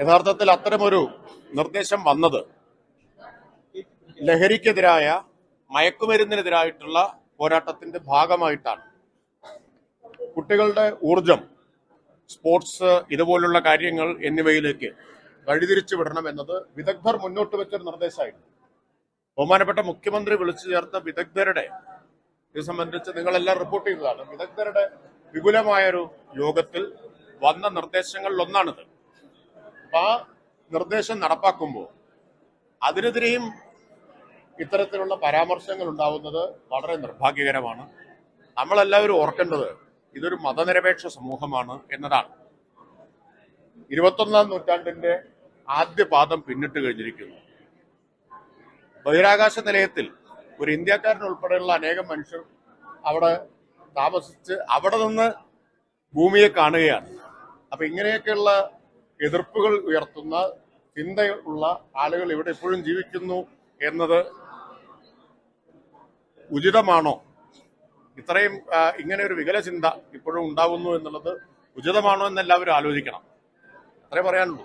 യഥാർത്ഥത്തിൽ അത്തരമൊരു നിർദ്ദേശം വന്നത് ലഹരിക്കെതിരായ മയക്കുമരുന്നിനെതിരായിട്ടുള്ള പോരാട്ടത്തിന്റെ ഭാഗമായിട്ടാണ്. കുട്ടികളുടെ ഊർജം സ്പോർട്സ് ഇതുപോലുള്ള കാര്യങ്ങൾ എന്നിവയിലേക്ക് വഴിതിരിച്ചു വിടണം എന്നത് വിദഗ്ധർ മുന്നോട്ട് വെച്ചൊരു നിർദ്ദേശമായിരുന്നു. ബഹുമാനപ്പെട്ട മുഖ്യമന്ത്രി വിളിച്ചു ചേർത്ത വിദഗ്ധരുടെ ഇത് സംബന്ധിച്ച് നിങ്ങളെല്ലാം റിപ്പോർട്ട് ചെയ്തതാണ് വിദഗ്ധരുടെ വിപുലമായൊരു യോഗത്തിൽ വന്ന നിർദ്ദേശങ്ങളിൽ ഒന്നാണിത് അപ്പൊ ആ നിർദ്ദേശം നടപ്പാക്കുമ്പോൾ അതിനെതിരെയും ഇത്തരത്തിലുള്ള പരാമർശങ്ങൾ ഉണ്ടാവുന്നത് വളരെ നിർഭാഗ്യകരമാണ്. നമ്മളെല്ലാവരും ഓർക്കേണ്ടത് ഇതൊരു മതനിരപേക്ഷ സമൂഹമാണ് എന്നതാണ്. ഇരുപത്തൊന്നാം നൂറ്റാണ്ടിന്റെ ആദ്യ പാദം പിന്നിട്ട് കഴിഞ്ഞിരിക്കുന്നു. ബഹിരാകാശ നിലയത്തിൽ ഒരു ഇന്ത്യക്കാരൻ ഉൾപ്പെടെയുള്ള അനേകം മനുഷ്യർ അവിടെ താമസിച്ച് അവിടെ നിന്ന് ഭൂമിയെ കാണുകയാണ്. അപ്പൊ ഇങ്ങനെയൊക്കെയുള്ള എതിർപ്പുകൾ ഉയർത്തുന്ന ചിന്തയുള്ള ആളുകൾ ഇവിടെ ഇപ്പോഴും ജീവിക്കുന്നു എന്നത് ഉചിതമാണോ? ഇത്രയും ഇങ്ങനെ ഒരു വികല ചിന്ത ഇപ്പോഴും ഉണ്ടാവുന്നു എന്നുള്ളത് ഉചിതമാണോ എന്ന് എല്ലാവരും ആലോചിക്കണം. അത്രേ പറയാനുള്ളൂ.